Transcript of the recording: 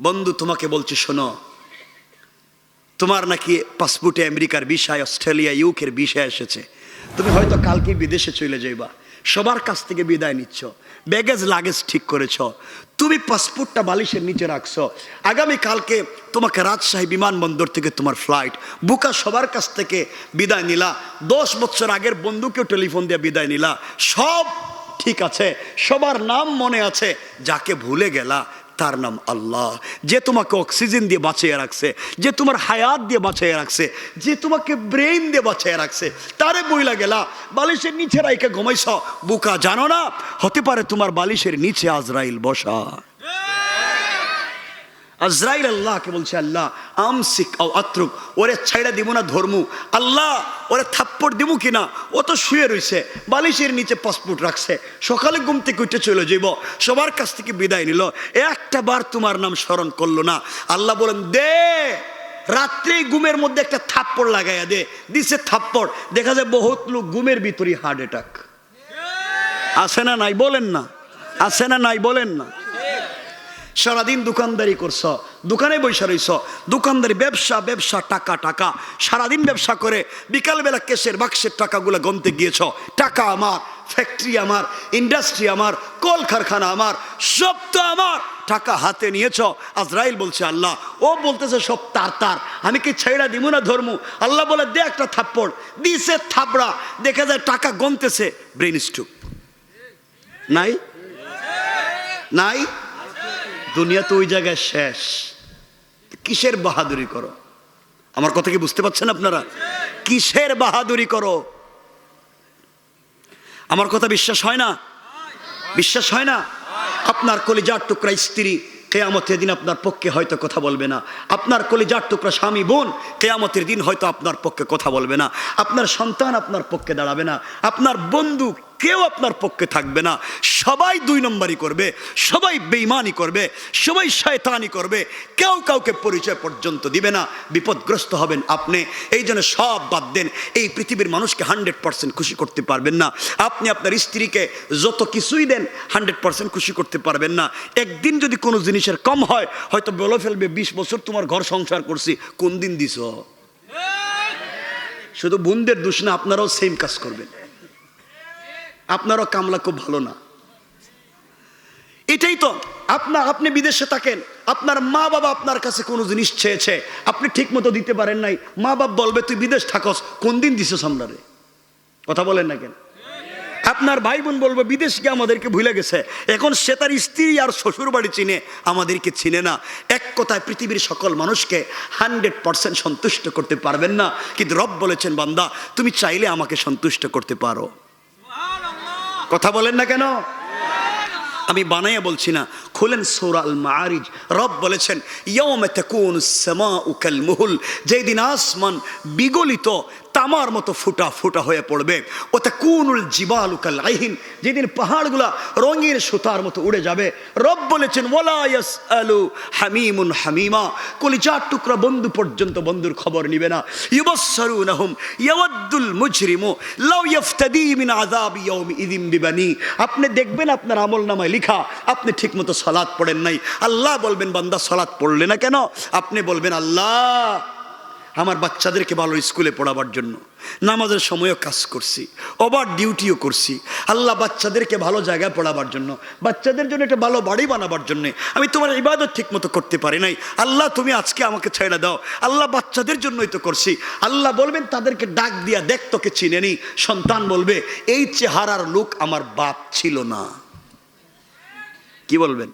বন্ধু, তোমাকে বলছে, শোনো। তোমার নাকি পাসপোর্টে আমেরিকার বিষয় অস্ট্রেলিয়া, ইউকের বিষয় এসেছে। তুমি হয়তো কালকে বিদেশে চলে যাইবা। সবার কাছ থেকে বিদায় নিচ্ছ। ব্যাগেজ, লাগেজ ঠিক করেছ। তুমি পাসপোর্টটা বালিশের নিচে রাখছো। আগামী কালকে তোমাকে রাজশাহী বিমানবন্দর থেকে তোমার ফ্লাইট। বুকা সবার কাছ থেকে বিদায় নিলা। দশ বছর আগের বন্ধুকেও টেলিফোন দিয়ে বিদায় নিলা। সব ঠিক আছে। সবার নাম মনে আছে। যাকে ভুলে গেলা তার নাম আল্লাহ। যে তোমাকে অক্সিজেন দিয়ে বাঁচিয়ে রাখছে, যে তোমার হায়াত দিয়ে বাঁচিয়ে রাখছে, যে তোমাকে ব্রেইন দিয়ে বাঁচিয়ে রাখছে, তারে বইলা গেলা, বালিশের নিচে রাইকে ঘুমাইছ। বুকা জানো না, হতে পারে তোমার বালিশের নিচে আজরাইল বসা। আজরাইল আল্লাহকে বলছে, আল্লাহ, আমসিক ও আত্রুক ওরে ছাইড়া দিব না ধর্মু। আল্লাহ, ওরে থাপ্পড় দিব কিনা? ও তো শুয়ে রইছে, বালিশের নিচে পাসপোর্ট রাখছে। সকালে ঘুম থেকে উঠে চলে যাইব, সবার কাছ থেকে বিদায় নিল। একটা বার তোমার নাম স্মরণ করল না। আল্লাহ বলেন, দে, রাত্রেই ঘুমের মধ্যে একটা থাপ্পড় লাগাইয়া দে। দিছে থাপ্পড়। দেখা যায় বহুত লোক ঘুমের ভিতরই হার্ট অ্যাটাক। আছে না নাই? বলেন না। আছে না নাই? বলেন না। সারাদিন দোকানদারি করছ, দোকানে বৈশা রইছ, দোকানদারি ব্যবসা ব্যবসা, টাকা টাকা। সারাদিন ব্যবসা করে বিকালবেলা কেসের বাক্সের টাকাগুলো গমতে গিয়েছ। টাকা আমার, ফ্যাক্টরি আমার, ইন্ডাস্ট্রি আমার কল কারখানা আমার, সব তো আমার। টাকা হাতে নিয়েছ, আজরাইল বলছে, আল্লাহ, ও বলতেছে, সব তার তার। আমি কি ছেড়া দিব না ধর্ম? আল্লাহ বলে, দে একটা থাপ্পড়, দিছে থাপড়া, দেখা যায় টাকা গমতেছে ব্রেন স্ট্রোক নাই? নাই? দুনিয়া তো ওই জায়গায় শেষ। কিসের বাহাদুরি করো? আমার কথা কি বুঝতে পারছেন আপনারা? কিসের বাহাদুরি করো? আমার কথা বিশ্বাস হয় না? বিশ্বাস হয় না? আপনার কলিজার টুকরা স্ত্রী কেয়ামতের দিন আপনার পক্ষে হয়তো কথা বলবে না। আপনার কলিজার টুকরা স্বামী বোন কেয়ামতের দিন হয়তো আপনার পক্ষে কথা বলবে না। আপনার সন্তান আপনার পক্ষে দাঁড়াবে না। আপনার বন্ধু কেউ আপনার পক্ষে থাকবে না। সবাই দুই নম্বরই করবে সবাই বেইমানি করবে সবাই শয়তানি করবে। কেউ কাউকে পরিচয় পর্যন্ত দিবে না। বিপদগ্রস্ত হবেন আপনি। এই জন্য সব বাদ দেন। এই পৃথিবীর মানুষকে হান্ড্রেড পার্সেন্ট খুশি করতে পারবেন না। আপনি আপনার স্ত্রীকে যত কিছুই দেন হান্ড্রেড পার্সেন্ট খুশি করতে পারবেন না। একদিন যদি কোনো জিনিসের কম হয় হয়তো বলে ফেলবে বিশ বছর তোমার ঘর সংসার করছি কোন দিন দিছ? শুধু বোনদের দোষ না আপনারাও সেম কাজ করবেন। আপনারও কামলা খুব ভালো না। এটাই তো আপনার আপনি বিদেশে থাকেন, আপনার মা বাবা আপনার কাছে কোনো জিনিস চেয়েছে, আপনি ঠিক মতো দিতে পারেন নাই, মা বাপ বলবে, তুই বিদেশ থাকস, কোন দিন দিছিস আমরারে কথা বলেন না কেন? আপনার ভাই বোন বলবে, বিদেশ গিয়ে আমাদেরকে ভুলে গেছে, এখন সে তার স্ত্রী আর শ্বশুর বাড়ি চিনে, আমাদেরকে চিনে না। এক কথায় পৃথিবীর সকল মানুষকে হান্ড্রেড পার্সেন্ট সন্তুষ্ট করতে পারবেন না। কিন্তু রব বলেছেন, বান্দা, তুমি চাইলে আমাকে সন্তুষ্ট করতে পারো। কথা বলেন না কেন? আমি বানাইয়া বলছি না। খুলেন সৌরাল মারিজ রব বলেছেন ইয়মে তাকুন সামাউ কাল মুহুল যেই দিন আসমান বিগলিত, তামার মতো ফুটা ফুটা হয়ে পড়বে। ও তাকুনুল জিবালু কাল আইহিন যেদিন পাহাড়গুলা রঙিন সুতার মতো উড়ে যাবে। রব বলেছেন, ওয়ালা ইয়াসআলু হামিমুন হামিমা কলিজার টুকরা বন্ধু পর্যন্ত বন্ধুর খবর নিবে না। ইউবাসসারুনাহুম ইয়াওয়াদ্দুল মুজরিমু লাউ ইফতাদি মিন আযাবি ইয়াউমি ইদিন বিবানি আপনি দেখবেন আপনার আমল নামায় লিখা, আপনি ঠিকমতো সালাত পড়েন নাই। আল্লাহ বলবেন, বান্দা সালাত পড়লে না কেন? আপনি বলবেন, আল্লাহ, আমার বাচ্চাদেরকে ভালো স্কুলে পড়াবার জন্য, নামাজের সময়ও কাজ করছি, ওভার ডিউটিও করছি। আল্লাহ বাচ্চাদেরকে ভালো জায়গায় পড়াবার জন্য, বাচ্চাদের জন্য একটা ভালো বাড়ি বানাবার জন্য, আমি তোমার ইবাদত ঠিক মতো করতে পারি নাই। আল্লাহ, তুমি আজকে আমাকে ছেড়ে দাও। আল্লাহ বাচ্চাদের জন্যই তো করছি। আল্লাহ বলবেন, তাদেরকে ডাক দিয়া দেখ তোকে চিনে নি। সন্তান বলবে, এই চেহারার লোক আমার বাপ ছিল না। কি বলবেন?